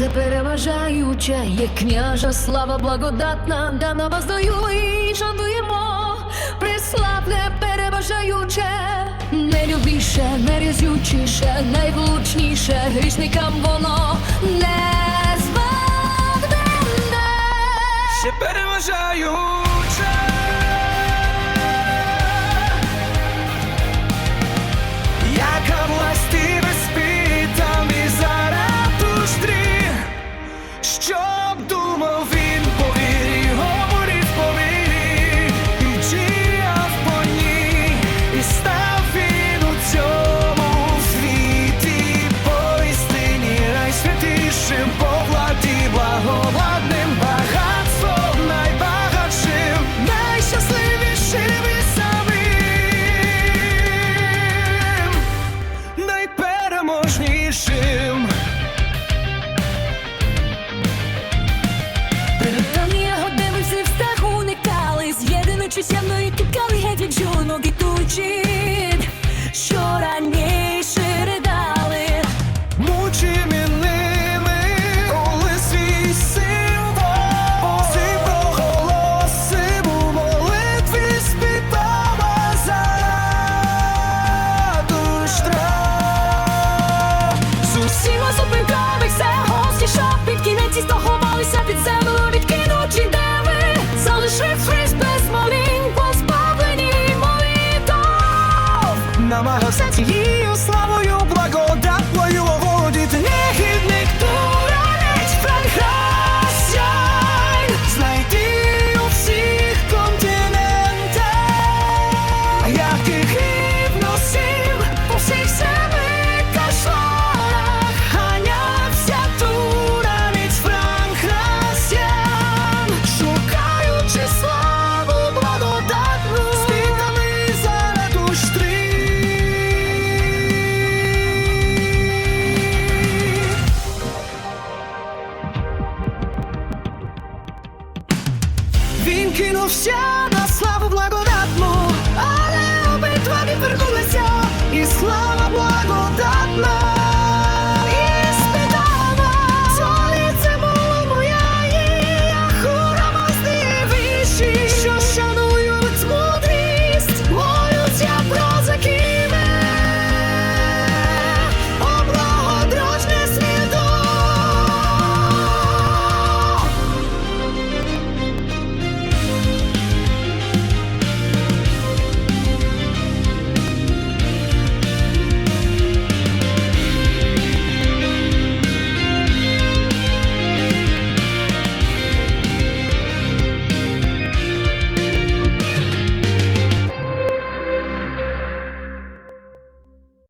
все переважаюче, є княжа слава благодатна, дана воздаю і шануємо, приславне переважаюче, найлюбіше, найрязючіше, найвлучніше, грішникам воно не збагненне. ще переважаюче. Явно і тікали геть від жінок і тучить Що раніше ридали Мучими ними, коли свій символ проголосив у молитві співала Заратуштра. З усіма зупинками все гості, що під кінець і ховалися під землю Цією славою благодатною оволодіти негідник Він кинувся на славу благодать.